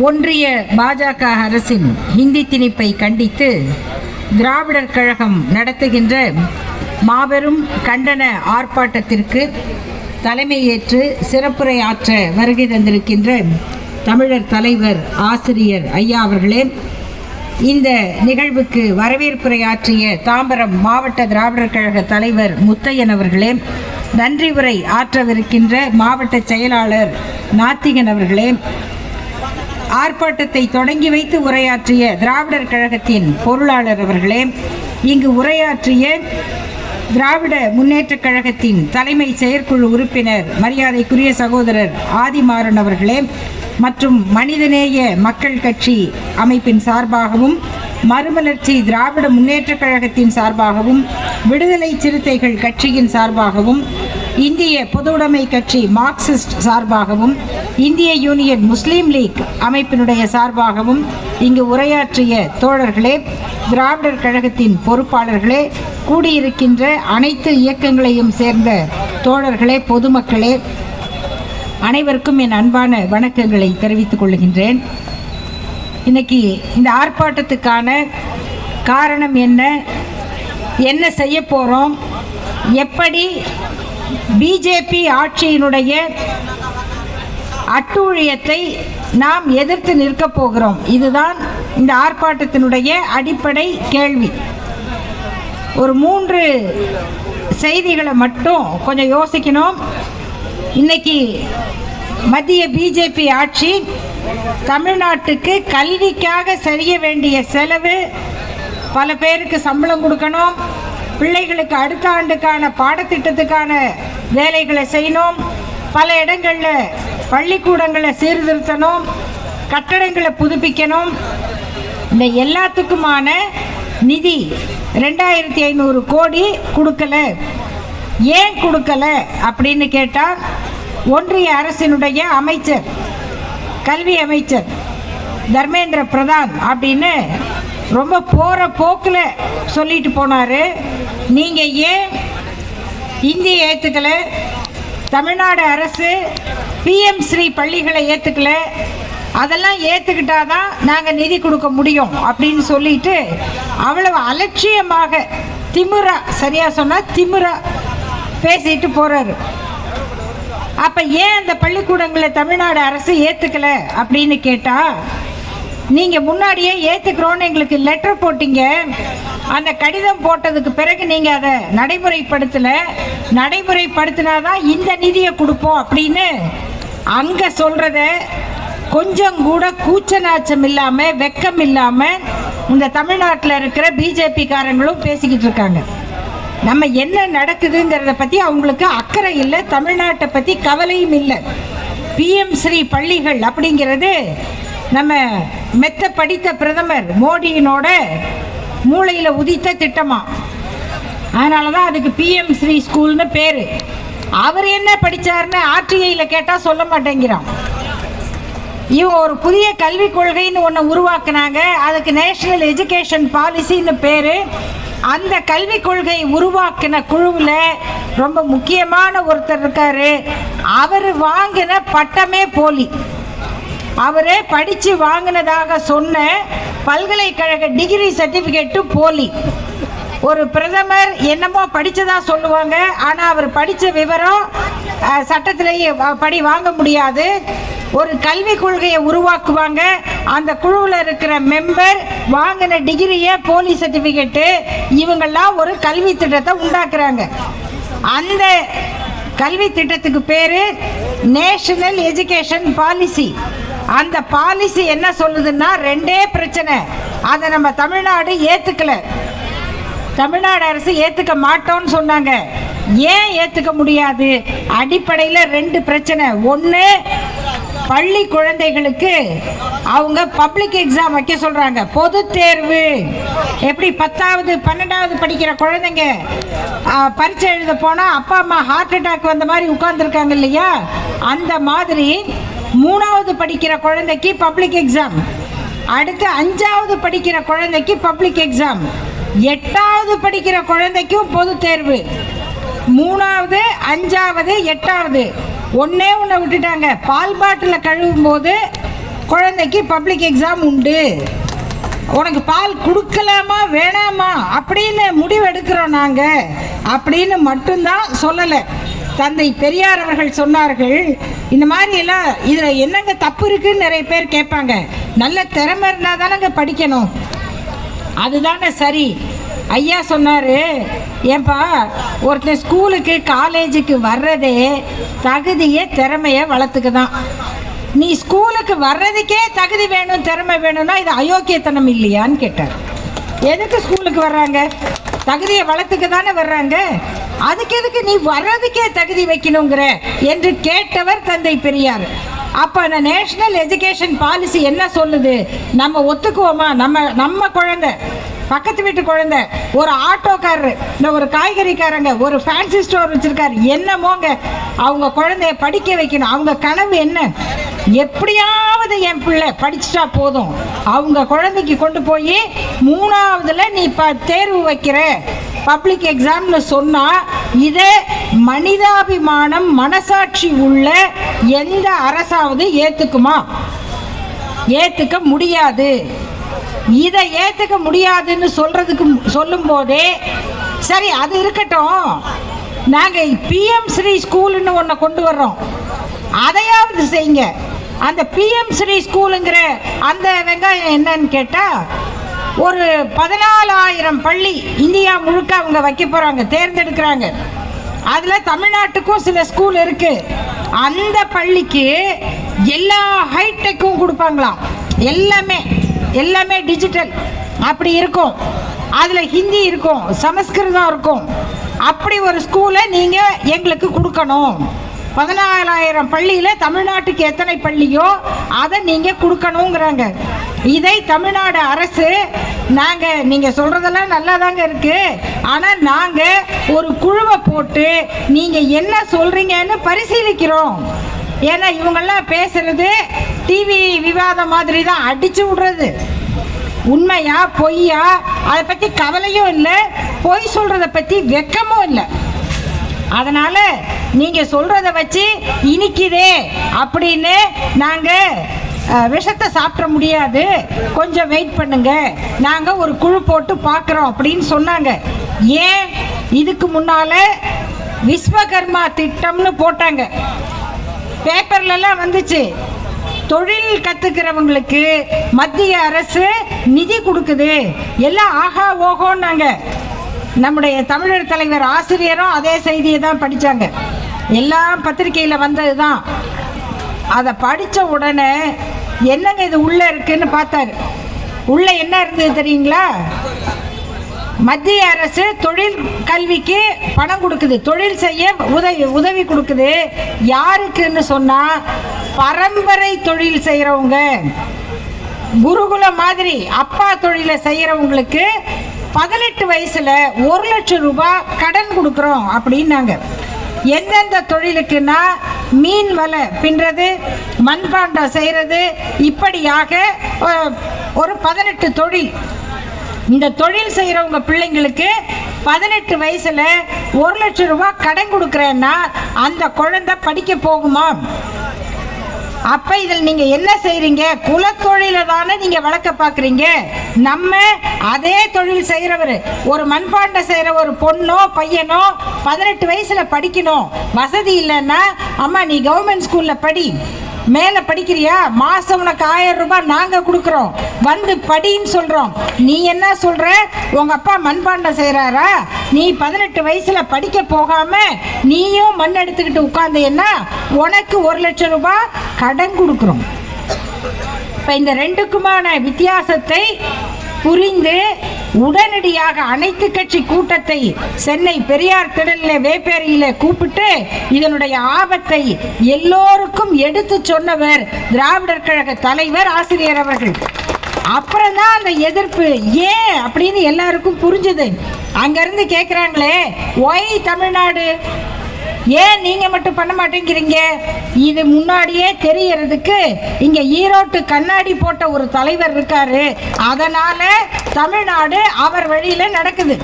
ஒன்றிய பாஜக அரசின் ஹிந்தி திணிப்பை கண்டித்து திராவிடர் கழகம் நடத்துகின்ற மாபெரும் கண்டன ஆர்ப்பாட்டத்திற்கு தலைமையேற்று சிறப்புரையாற்ற வருகை தந்திருக்கின்ற தமிழர் தலைவர் ஆசிரியர் ஐயா அவர்களே இந்த நிகழ்வுக்கு வரவேற்புரை ஆற்றிய தாம்பரம் மாவட்ட திராவிடர் கழக தலைவர் முத்தையன் அவர்களே நன்றி உரை ஆற்றவிருக்கின்ற மாவட்ட செயலாளர் நாத்திகன் அவர்களே. ஆர்ப்பாட்டத்தை தொடங்கி வைத்து உரையாற்றிய திராவிடர் கழகத்தின் பொருளாளர் அவர்களே இங்கு உரையாற்றிய திராவிட முன்னேற்றக் கழகத்தின் தலைமை செயற்குழு உறுப்பினர் மரியாதைக்குரிய சகோதரர் ஆதிமாறன் அவர்களே மற்றும் மனிதநேய மக்கள் கட்சி அமைப்பின் சார்பாகவும் மறுமலர்ச்சி திராவிட முன்னேற்றக் கழகத்தின் சார்பாகவும் விடுதலை சிறுத்தைகள் கட்சியின் சார்பாகவும் இந்திய பொதுவுடைமை கட்சி மார்க்சிஸ்ட் சார்பாகவும் இந்திய யூனியன் முஸ்லீம் லீக் அமைப்பினுடைய சார்பாகவும் இங்கு உரையாற்றிய தோழர்களே திராவிடர் கழகத்தின் பொறுப்பாளர்களே கூடியிருக்கின்ற அனைத்து இயக்கங்களையும் சேர்ந்த தோழர்களே பொதுமக்களே அனைவருக்கும் என் அன்பான வணக்கங்களை தெரிவித்துக் கொள்கின்றேன். இன்னைக்கு இந்த ஆர்ப்பாட்டத்துக்கான காரணம் என்ன? என்ன செய்ய போகிறோம் எப்படி பிஜேபி ஆட்சியினுடைய அட்டூழியத்தை நாம் எதிர்த்து நிற்கப் போகிறோம்? இதுதான் இந்த ஆர்ப்பாட்டத்தினுடைய அடிப்படை கேள்வி. ஒரு மூன்று செய்திகளை மட்டும் கொஞ்சம் யோசிக்கணும். இன்னைக்கு மத்திய பிஜேபி ஆட்சி தமிழ்நாட்டுக்கு கல்விக்காக செய்ய வேண்டிய செலவு பல பேருக்கு சம்பளம் கொடுக்கணும் பிள்ளைகளுக்கு அடுத்த ஆண்டுக்கான பாடத்திட்டத்துக்கான வேலைகளை செய்யணும் பல இடங்களில் பள்ளிக்கூடங்களை சீர்திருத்தணும் கட்டடங்களை புதுப்பிக்கணும். இந்த எல்லாத்துக்குமான நிதி ரெண்டாயிரத்தி ஐநூறு கோடி கொடுக்கல. ஏன் கொடுக்கல அப்படின்னு கேட்டால் ஒன்றிய அரசினுடைய அமைச்சர் கல்வி அமைச்சர் தர்மேந்திர பிரதான் அப்படின்னு ரொம்ப போகிற போக்கில் சொல்லிட்டு போனார். நீங்கள் ஏன் இந்தி ஏற்றுக்கலை தமிழ்நாடு அரசு பிஎம் ஸ்ரீ பள்ளிகளை ஏற்றுக்கல அதெல்லாம் ஏற்றுக்கிட்டாதான் நாங்கள் நிதி கொடுக்க முடியும் அப்படின்னு சொல்லிட்டு அவ்வளவு அலட்சியமாக திமிரா சரியாக சொன்னால் திமிரா பேசிட்டு போகிறாரு அப்போ ஏன் அந்த பள்ளிக்கூடங்களை தமிழ்நாடு அரசு ஏற்றுக்கல அப்படின்னு கேட்டால் நீங்கள் முன்னாடியே ஏற்றுக்கிறோன்னு எங்களுக்கு லெட்டர் போட்டீங்க. அந்த கடிதம் போட்டதுக்கு பிறகு நீங்கள் அதை நடைமுறைப்படுத்தலை. நடைமுறைப்படுத்தினாதான் இந்த நிதியை கொடுப்போம் அப்படின்னு அங்கே சொல்கிறத கொஞ்சம் கூட கூச்ச நாச்சம் இல்லாமல் வெக்கம் இல்லாமல் இந்த தமிழ்நாட்டில் இருக்கிற பிஜேபிக்காரங்களும் பேசிக்கிட்டு இருக்காங்க. நம்ம என்ன நடக்குதுங்கிறத பற்றி அவங்களுக்கு அக்கறை இல்லை தமிழ்நாட்டை பற்றி கவலையும் இல்லை. பிஎம் ஸ்ரீ பள்ளிகள் அப்படிங்கிறது நம்ம மெத்த படித்த பிரதமர் மோடியினோட மூளையில் உதித்த திட்டமா. அதனால தான் அதுக்கு பிஎம் ஸ்ரீ ஸ்கூல்னு பேர். அவர் என்ன படித்தாருன்னு ஆர்டிஐயில் கேட்டால் சொல்ல மாட்டேங்கிறான். இவங்க ஒரு புதிய கல்விக் கொள்கைன்னு ஒன்று உருவாக்குனாங்க. அதுக்கு நேஷனல் எஜுகேஷன் பாலிசின்னு பேர். அந்த கல்விக் கொள்கை உருவாக்கின குழுவில் ரொம்ப முக்கியமான ஒருத்தர் இருக்கார். அவர் வாங்கின பட்டமே போலி. அவரே படித்து வாங்கினதாக சொன்ன பல்கலைக்கழக டிகிரி சர்டிஃபிகேட்டும் போலி. ஒரு பிரதமர் என்னமோ படித்ததா சொல்லுவாங்க. ஆனால் அவர் படித்த விவரம் சட்டத்திலேயே படி வாங்க முடியாது. ஒரு கல்விக் கொள்கையை உருவாக்குவாங்க. அந்த குழுவில் இருக்கிற மெம்பர் வாங்கின டிகிரியை போலி சர்டிஃபிகேட்டு இவங்கெல்லாம் ஒரு கல்வி திட்டத்தை உண்டாக்குறாங்க. அந்த கல்வி திட்டத்துக்கு பேர் நேஷனல் எஜுகேஷன் பாலிசி அந்த பாலிசி என்ன சொல்லுதுன்னா ரெண்டே பிரச்சனை. அதை நம்ம தமிழ்நாடு ஏற்றுக்கல தமிழ்நாடு அரசு ஏற்றுக்க மாட்டோம்னு சொன்னாங்க. ஏன் ஏற்றுக்க முடியாது? அடிப்படையில் ரெண்டு பிரச்சனை. ஒன்று பள்ளி குழந்தைகளுக்கு அவங்க பப்ளிக் எக்ஸாம் வைக்க சொல்கிறாங்க பொது தேர்வு. எப்படி பத்தாவது பன்னெண்டாவது படிக்கிற குழந்தைங்க பரீட்சை எழுத போனால் அப்பா அம்மா ஹார்ட் அட்டாக் வந்த மாதிரி உட்கார்ந்துருக்காங்க இல்லையா? அந்த மாதிரி மூணாவது படிக்கிற குழந்தைக்கு பப்ளிக் எக்ஸாம் அடுத்து அஞ்சாவது படிக்கிற குழந்தைக்கு பப்ளிக் எக்ஸாம் எட்டாவது படிக்கிற குழந்தைக்கும் பொது தேர்வு. மூணாவது அஞ்சாவது எட்டாவது. ஒன்றே ஒன்று விட்டுட்டாங்க. பால் பாட்டில் கழுவும் போது குழந்தைக்கு பப்ளிக் எக்ஸாம் உண்டு. உனக்கு பால் கொடுக்கலாமா வேணாமா? அப்படின்னு முடிவெடுக்கிறோம் நாங்கள் அப்படின்னு மட்டும்தான் சொல்லலை. தந்தை பெரியார் அவர்கள் சொன்னார்கள் இந்த மாதிரி எல்லாம் இதில் என்னங்க தப்பு இருக்குன்னு நிறைய பேர் கேட்பாங்க. நல்ல திறமை இருந்தால் தானங்க படிக்கணும். அதுதானே சரி. ஐயா சொன்னார் ஏன்பா ஒருத்தர் ஸ்கூலுக்கு காலேஜுக்கு வர்றதே தகுதியை திறமையை வளர்த்துக்கு தான் நீ ஸ்கூலுக்கு வர்றதுக்கே தகுதி வேணும் திறமை வேணும்னா இது அயோக்கியத்தனம் இல்லையான்னு கேட்டார். எதுக்கு ஸ்கூலுக்கு வர்றாங்க? தகுதியை வளர்த்துக்க தானே வர்றாங்க? அதுக்கு எதுக்கு நீ வர்றதுக்கே தகுதி வைக்கணுங்கிற? என்று கேட்டவர் தந்தை பெரியார். அப்போ அந்த நேஷனல் எஜுகேஷன் பாலிசி என்ன சொல்லுது? நம்ம ஒத்துக்குவோமா? நம்ம நம்ம குழந்தை. பக்கத்து வீட்டு குழந்தை ஒரு ஆட்டோக்காரரு இந்த ஒரு காய்கறிக்காரங்க ஒரு ஃபேன்சி ஸ்டோர் வச்சுருக்காரு. என்னமோங்க அவங்க குழந்தைய படிக்க வைக்கணும். அவங்க கனவு என்ன? எப்படியாவது என் பிள்ளை படிச்சுட்டா போதும். அவங்க குழந்தைக்கு கொண்டு போய் மூணாவதுல நீ இப்போ தேர்வு வைக்கிற. பப்ளிக் எக்ஸாம்னு சொன்னா இதே மனிதாபிமானம் மனசாட்சி உள்ள எந்த அரசாவது ஏத்துக்குமா? ஏத்துக்க முடியாது. இதை ஏற்றுக்க முடியாதுன்னு சொல்கிறதுக்கு சொல்லும் போதே சரி அது இருக்கட்டும். நாங்கள் பிஎம் ஸ்ரீ ஸ்கூலுன்னு ஒன்றை கொண்டு வர்றோம். அதையாவது செய்யுங்க. அந்த பிஎம் ஸ்ரீ ஸ்கூலுங்கிற அந்த வெங்காயம் என்னன்னு கேட்டால் ஒரு பதினாலாயிரம் பள்ளி இந்தியா முழுக்க அவங்க வைக்க போகிறாங்க தேர்ந்தெடுக்கிறாங்க. அதில் தமிழ்நாட்டுக்கும் சில ஸ்கூல் இருக்குது அந்த பள்ளிக்கு எல்லா ஹைடெக்கும் கொடுப்பாங்களாம். எல்லாமே. எல்லாமே டிஜிட்டல் அப்படி இருக்கும். அதில் ஹிந்தி இருக்கும். சமஸ்கிருதம் இருக்கும். அப்படி ஒரு ஸ்கூலை நீங்கள் எங்களுக்கு கொடுக்கணும். பதினாலாயிரம் பள்ளியில் தமிழ்நாட்டுக்கு எத்தனை பள்ளியோ அதை நீங்கள் கொடுக்கணுங்கிறாங்க. இதை தமிழ்நாடு அரசு நாங்கள் நீங்கள் சொல்கிறதெல்லாம் நல்லா தாங்க இருக்குது ஆனால் நாங்கள் ஒரு குழுவை போட்டு நீங்கள் என்ன சொல்கிறீங்கன்னு பரிசீலிக்கிறோம். ஏன்னா இவங்கெல்லாம் பேசுறது டிவி விவாதம் மாதிரி தான் அடிச்சு விடுறது. உண்மையா பொய்யா? அதை பற்றி கவலையும் இல்லை. பொய் சொல்கிறத பற்றி வெக்கமும் இல்லை. அதனால் நீங்கள் சொல்கிறத வச்சு இனிக்குதே அப்படின்னு நாங்கள் விஷத்தை சாப்பிட முடியாது. கொஞ்சம் வெயிட் பண்ணுங்க. நாங்கள் ஒரு குழு போட்டு பார்க்குறோம் அப்படின்னு சொன்னாங்க. ஏன்? இதுக்கு முன்னால விஸ்வகர்மா திட்டம்னு போட்டாங்க. பேப்பர்லலாம் வந்துச்சு. தொழில் கற்றுக்கிறவங்களுக்கு மத்திய அரசு நிதி கொடுக்குது. எல்லாம் ஆஹா ஓஹோன்னாங்க. நம்முடைய தமிழர் தலைவர் ஆசிரியரும் அதே செய்தியை தான் படித்தாங்க எல்லாம் பத்திரிக்கையில் வந்தது தான் அதை படித்த உடனே என்னங்க இது உள்ளே இருக்குன்னு பார்த்தாரு. உள்ளே என்ன இருந்தது தெரியுங்களா? மத்திய அரசு தொழில் கல்விக்கு பணம் கொடுக்குது. தொழில் செய்ய உதவி உதவி கொடுக்குது. யாருக்குன்னு சொன்னால் பரம்பரை தொழில் செய்கிறவங்க குருகுல மாதிரி அப்பா தொழிலை செய்கிறவங்களுக்கு பதினெட்டு வயசில் ஒரு லட்சம் ரூபாய் கடன் கொடுக்குறோம் அப்படின்னாங்க. எந்தெந்த தொழிலுக்குன்னா மீன் வலை பின்றது மண்பாண்டம் செய்கிறது இப்படியாக ஒரு பதினெட்டு தொழில் இந்த தொழில் செய்கிறவங்க பிள்ளைங்களுக்கு பதினெட்டு வயசில் ஒரு லட்சம் ரூபாய் கடன் கொடுக்குறேன்னா அந்த குழந்தை படிக்க போகுமா? அப்ப இதில் நீங்க என்ன செய்றீங்க? குலத்தொழில தானே நீங்க வளர்க்க பாக்குறீங்க நம்ம அதே தொழில் செய்யறவர் ஒரு மண்பாண்ட செய்யற ஒரு பொண்ணோ பையனோ பதினெட்டு வயசுல படிக்கணும். வசதி இல்லைன்னா அம்மா நீ கவர்மெண்ட் ஸ்கூல்ல படி. மேலே படிக்கிறியா? மாதம் உனக்கு ஆயிரம் ரூபாய் நாங்கள் கொடுக்குறோம். வந்து படின்னு சொல்கிறோம் நீ என்ன சொல்கிற உங்கள் அப்பா மண்பாண்டம் செய்கிறாரா நீ பதினெட்டு வயசில் படிக்க போகாமல் நீயும் மண் எடுத்துக்கிட்டு உட்காந்தேன்னா உனக்கு ஒரு லட்சம் ரூபாய் கடன் கொடுக்குறோம். இப்போ இந்த ரெண்டுக்குமான வித்தியாசத்தை புரிந்து உடனடியாக அனைத்து கட்சி கூட்டத்தை சென்னை பெரியார் திடலில் வேப்பேரியில கூப்பிட்டு இதனுடைய ஆபத்தை எல்லோருக்கும் எடுத்து சொன்னவர் திராவிடர் கழக தலைவர் ஆசிரியர் அவர்கள். அப்புறம்தான் அந்த எதிர்ப்பு ஏன் அப்படின்னு எல்லாருக்கும் புரிஞ்சது. அங்கிருந்து கேட்குறாங்களே ஒய் தமிழ்நாடு ஏன் நீங்கள் மட்டும் பண்ண மாட்டேங்கிறீங்க? இது முன்னாடியே தெரியறதுக்கு இங்கே ஈரோட்டு கண்ணாடி போட்ட ஒரு தலைவர் இருக்காரு. அதனால் தமிழ்நாடு அவர் வழியில் நடக்குது.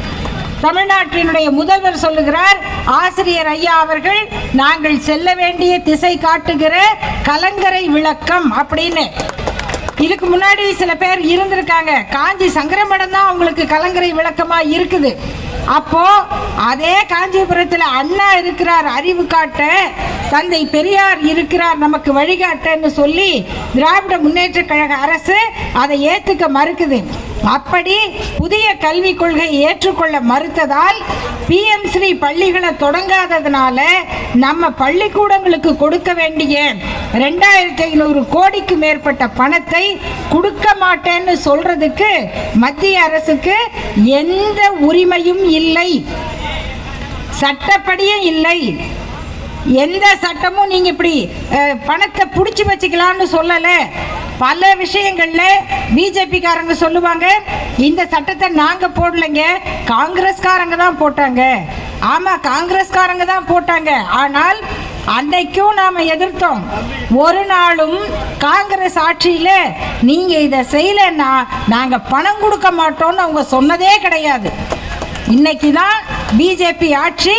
தமிழ்நாட்டினுடைய முதல்வர் சொல்லுகிறார் ஆசிரியர் ஐயா அவர்கள் நாங்கள் செல்ல வேண்டிய திசை காட்டுகிற கலங்கரை விளக்கம் அப்படின்னு. இதுக்கு முன்னாடி சில பேர் இருந்திருக்காங்க. காஞ்சி சங்கரமடம் தான் அவங்களுக்கு கலங்கரை விளக்கமா இருக்குது. அப்போ அதே காஞ்சிபுரத்தில் அண்ணா இருக்கிறார் அறிவு காட்ட. தந்தை பெரியார் இருக்கிறார் நமக்கு வழிகாட்டன்னு சொல்லி திராவிட முன்னேற்ற கழக அரசு அதை ஏற்றுக்க மறுக்குது. அப்படி புதிய கல்விக் கொள்கை ஏற்றுக்கொள்ள மறுத்ததால் பிஎம் ஸ்ரீ பள்ளிகளை தொடங்காததுனால நம்ம பள்ளிக்கூடங்களுக்கு கொடுக்க வேண்டிய ரெண்டாயிரத்தி ஐநூறு கோடிக்கு மேற்பட்ட பணத்தை கொடுக்க மாட்டேன்னு சொல்றதுக்கு மத்திய அரசுக்கு எந்த உரிமையும் இல்லை. சட்டப்படியே இல்லை. எந்த சட்டமும் நீங்கள் இப்படி பணத்தை பிடிச்சி வச்சுக்கலான்னு சொல்லலை. பல விஷயங்கள்ல பிஜேபிக்காரங்க சொல்லுவாங்க இந்த சட்டத்தை நாங்க போடலைங்க காங்கிரஸ்காரங்க தான் போட்டாங்க. ஆமா காங்கிரஸ்காரங்க தான் போட்டாங்க. ஆனால் அன்னைக்கும் நாம எதிர்த்தோம். ஒரு நாளும் காங்கிரஸ் ஆட்சியில நீங்க இதை செய்யலைன்னா நாங்க பணம் கொடுக்க மாட்டோம்னு அவங்க சொன்னதே கிடையாது. இன்னைக்கு தான் பிஜேபி ஆட்சி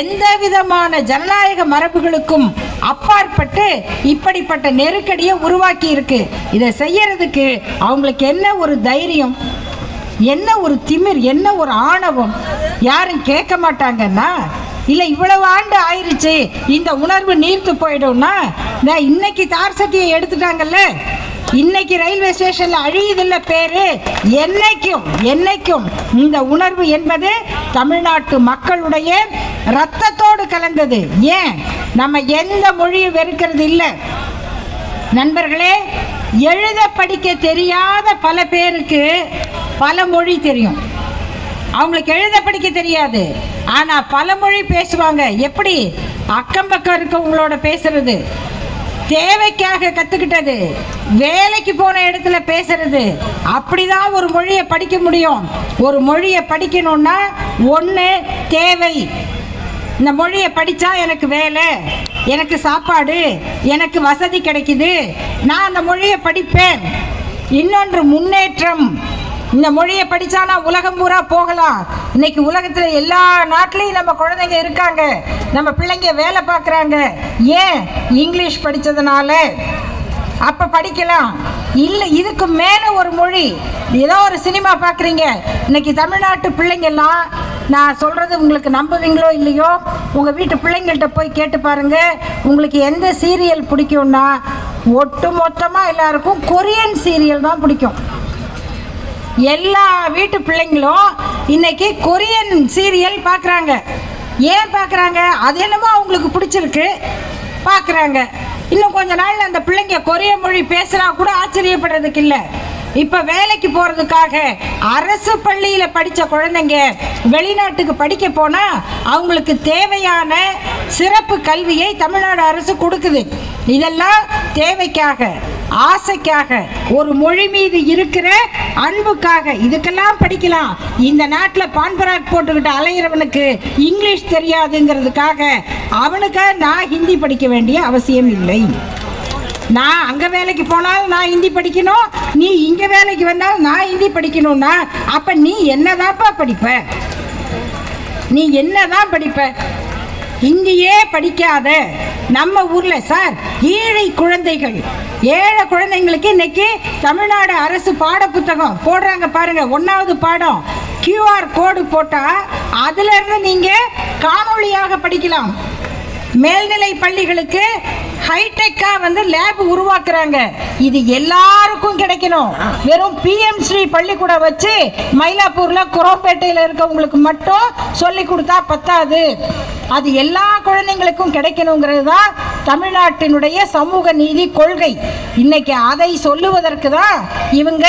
எந்த விதமான ஜனநாயக மரபுகளுக்கும் அப்பாற்பட்டு இப்படிப்பட்ட நெருக்கடியை உருவாக்கி இருக்கு. இதை செய்யறதுக்கு அவங்களுக்கு என்ன ஒரு தைரியம்? என்ன ஒரு திமிர்? என்ன ஒரு ஆணவம்? யாரும் கேட்க மாட்டாங்கன்னா இல்லை இவ்வளவு ஆண்டு ஆயிடுச்சு இந்த உணர்வு நீர்த்து போயிடும்னா இன்னைக்கு தார் சட்டியை எடுத்துட்டாங்கல்ல இன்னைக்கு ரயில்வே ஸ்டேஷன்ல அழியுதில்ல பேரு. என்னைக்கும் என்னைக்கும் இந்த உணர்வு என்பது தமிழ்நாட்டு மக்களுடைய ரத்தத்தோடு கலந்தது. ஏன்? நம்ம எந்த மொழியும் வெறுக்கிறது இல்லை. நண்பர்களே எழுத படிக்க தெரியாத பல பேருக்கு பல மொழி தெரியும். அவங்களுக்கு எழுத படிக்க தெரியாது. ஆனால் பல மொழி பேசுவாங்க. எப்படி? அக்கம் பக்கம் இருக்கவங்களோட பேசுறது. தேவைக்காக கத்துக்கிட்டது. வேலைக்கு போன இடத்துல பேசுறது. அப்படிதான் ஒரு மொழியை படிக்க முடியும். ஒரு மொழியை படிக்கணும்னா ஒன்று தேவை. இந்த மொழியை படித்தா எனக்கு வேலை எனக்கு சாப்பாடு எனக்கு வசதி கிடைக்குது. நான் அந்த மொழியை படிப்பேன். இன்னொன்று முன்னேற்றம். இந்த மொழியை படித்தா நான் உலகம் பூரா போகலாம். இன்னைக்கு உலகத்தில் எல்லா நாட்டிலையும் நம்ம குழந்தைங்க இருக்காங்க. நம்ம பிள்ளைங்க வேலை பார்க்குறாங்க. ஏன் இங்கிலீஷ் படித்ததுனால அப்போ படிக்கலாம். இல்லை இதுக்கு மேலே ஒரு மொழி. ஏதோ ஒரு சினிமா பார்க்குறீங்க இன்னைக்கு தமிழ்நாட்டு பிள்ளைங்கெல்லாம் நான் சொல்கிறது உங்களுக்கு நம்புவீங்களோ இல்லையோ உங்கள் வீட்டு பிள்ளைங்கள்கிட்ட போய் கேட்டு பாருங்கள் உங்களுக்கு எந்த சீரியல் பிடிக்கும்னா ஒட்டு மொத்தமாக எல்லாருக்கும் கொரியன் சீரியல் தான் பிடிக்கும். எல்லா வீட்டு பிள்ளைங்களும் இன்னைக்கு கொரியன் சீரியல் பார்க்குறாங்க ஏன் பார்க்குறாங்க அது என்னமோ அவங்களுக்கு பிடிச்சிருக்கு. பார்க்குறாங்க இன்னும் கொஞ்ச நாள் அந்த பிள்ளைங்க கொரிய மொழி பேசுனா கூட ஆச்சரியப்படுறதுக்கு இல்லை. இப்போ வேலைக்கு போகிறதுக்காக அரசு பள்ளியில் படித்த குழந்தைங்க வெளிநாட்டுக்கு படிக்க போனால் அவங்களுக்கு தேவையான சிறப்பு கல்வியை தமிழ்நாடு அரசு கொடுக்குது. இதெல்லாம் தேவைக்காக. ஆசைக்காக ஒரு மொழி மீது இருக்கிற அன்புக்காக இதுக்கெல்லாம் படிக்கலாம். இந்த நாட்டில் பான்பராக் போட்டுக்கிட்டு அலையிறவனுக்கு இங்கிலீஷ் தெரியாதுங்கிறதுக்காக அவனுக்காக நான் ஹிந்தி படிக்க வேண்டிய அவசியம் இல்லை. நான் அங்கே வேலைக்கு போனாலும் நான் ஹிந்தி படிக்கணும் நீ இங்கே வேலைக்கு வந்தாலும் நான் ஹிந்தி படிக்கணும்னா அப்போ நீ என்னதான்ப்பா படிப்ப? நீ என்னதான் படிப்ப? ஹிந்தியே படிக்காத. நம்ம ஊரில் சார் ஏழை குழந்தைகள். ஏழை குழந்தைங்களுக்கு இன்னைக்கு தமிழ்நாடு அரசு பாட புத்தகம் போடுறாங்க பாருங்க ஒன்றாவது பாடம். கியூஆர் கோடு போட்டால் அதுலேருந்து நீங்கள் காணொளியாக படிக்கலாம். மேல்நிலை பள்ளிகளுக்கு ஹைடெக்கா வந்து லேப் உருவாக்குறாங்க. இது எல்லாருக்கும் கிடைக்கணும். வெறும் பிஎம் ஸ்ரீ பள்ளிக்கூடம் வச்சு மயிலாப்பூர்ல குரோம்பேட்டையில் இருக்கவங்களுக்கு மட்டும் சொல்லி கொடுத்தா பத்தாது. அது எல்லா குழந்தைங்களுக்கும் கிடைக்கணுங்கிறது தான் தமிழ்நாட்டினுடைய சமூக நீதி கொள்கை. இன்னைக்கு அதை சொல்லுவதற்கு தான் இவங்க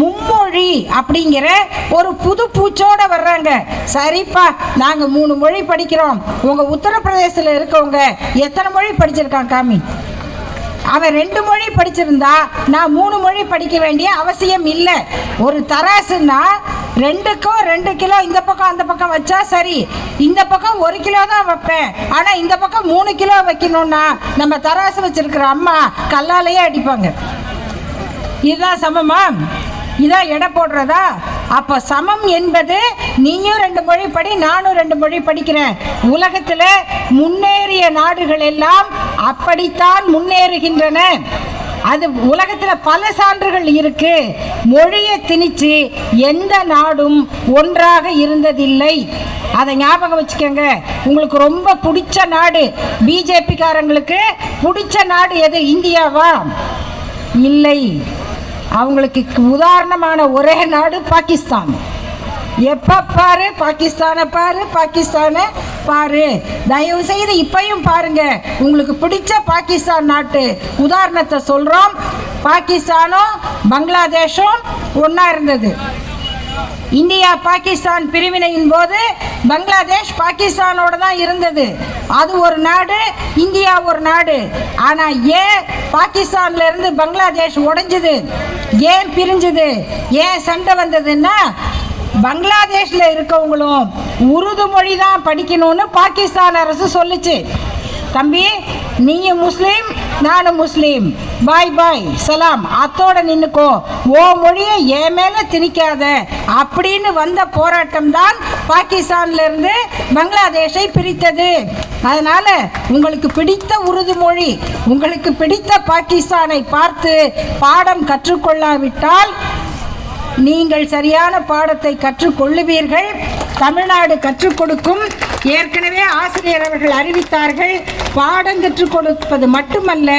மும்மொழி அப்படிங்கிற ஒரு புது பூச்சோட வர்றாங்க. சரிப்பா நாங்க மூணு மொழி படிக்கிறோம். உங்க உத்தரப்பிரதேசத்தில் இருக்கவங்க எத்தனை மொழி படிச்சிருக்கான் சாமி அவன் ரெண்டு மொழி படிச்சிருந்தா நான் மூணு மொழி படிக்க வேண்டிய அவசியம் இல்லை. ஒரு தராசுன்னா ரெண்டுக்கும் ரெண்டு கிலோ இந்த பக்கம் அந்த பக்கம் வச்சா சரி. இந்த பக்கம் ஒரு கிலோ தான் வைப்பேன். ஆனால் இந்த பக்கம் மூணு கிலோ வைக்கணும்னா நம்ம தராசு வச்சிருக்கிற அம்மா கல்லாலேயே அடிப்பாங்க. இதுதான் சமமா? இதான் எடை போடுறதா? அப்போ சமம் என்பது நீயும் ரெண்டு மொழி படி நானும் ரெண்டு மொழி படிக்கிறேன். உலகத்தில் முன்னேறிய நாடுகள் எல்லாம் அப்படித்தான் முன்னேறுகின்றன. அது உலகத்தில் பல சான்றுகள் இருக்கு. மொழியை திணிச்சு எந்த நாடும் ஒன்றாக இருந்ததில்லை. அதை ஞாபகம் வச்சுக்கோங்க. உங்களுக்கு ரொம்ப பிடிச்ச நாடு பிஜேபிக்காரங்களுக்கு பிடிச்ச நாடு எது? இந்தியாவா? இல்லை. அவங்களுக்கு உதாரணமான ஒரே நாடு பாகிஸ்தான். எப்போ பாரு? பாகிஸ்தானை பாரு பாகிஸ்தானை பாரு. தயவு செய்து இப்பையும் பாருங்க. உங்களுக்கு பிடிச்ச பாகிஸ்தான் நாட்டு உதாரணத்தை சொல்கிறோம் பாகிஸ்தானும் பங்களாதேஷும் ஒன்றா இருந்தது. இந்தியா பாகிஸ்தான் பிரிவினையின் போது பங்களாதேஷ் பாகிஸ்தானோட தான் இருந்தது. அது ஒரு நாடு இந்தியா ஒரு நாடு. ஆனா ஏன் பாகிஸ்தான்ல இருந்து பங்களாதேஷ் உடைஞ்சது. ஏன் பிரிஞ்சது? ஏன் சண்டை வந்ததுன்னா பங்களாதேஷில் இருக்கவங்களும் உருது மொழி தான் படிக்கணும்னு பாகிஸ்தான் அரசு சொல்லுச்சு. தம்பி நீயும் முஸ்லீம் நானும் முஸ்லீம். பாய் பாய். சலாம். அத்தோட நின்னுக்கோ. ஓ மொழியை என் மேல திணிக்காத. அப்படின்னு வந்த போராட்டம் தான் பாகிஸ்தான்லேருந்து பங்களாதேஷை பிரித்தது. அதனால் உங்களுக்கு பிடித்த உருது மொழி உங்களுக்கு பிடித்த பாகிஸ்தானை பார்த்து பாடம் கற்றுக்கொள்ளாவிட்டால் நீங்கள் சரியான பாடத்தை கற்றுக்கொள்ளுவீர்கள். தமிழ்நாடு கற்றுக் கொடுக்கும். ஏற்கனவே ஆசிரியர் அவர்கள் அறிவித்தார்கள். பாடம் கற்றுக் கொடுப்பது மட்டுமல்ல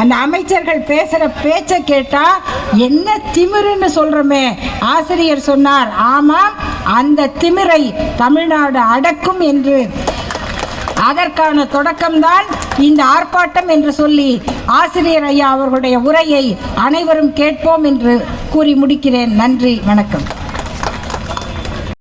அந்த அமைச்சர்கள் பேசுகிற பேச்சை கேட்டால் என்ன திமிருன்னு சொல்கிறோமே ஆசிரியர் சொன்னார் ஆமாம் அந்த திமிரை தமிழ்நாடு அடக்கும் என்று. அதற்கான தொடக்கம்தான் இந்த ஆர்ப்பாட்டம் என்று சொல்லி ஆசிரியர் ஐயா அவர்களுடைய உரையை அனைவரும் கேட்போம் என்று கூறி முடிக்கிறேன். நன்றி வணக்கம்.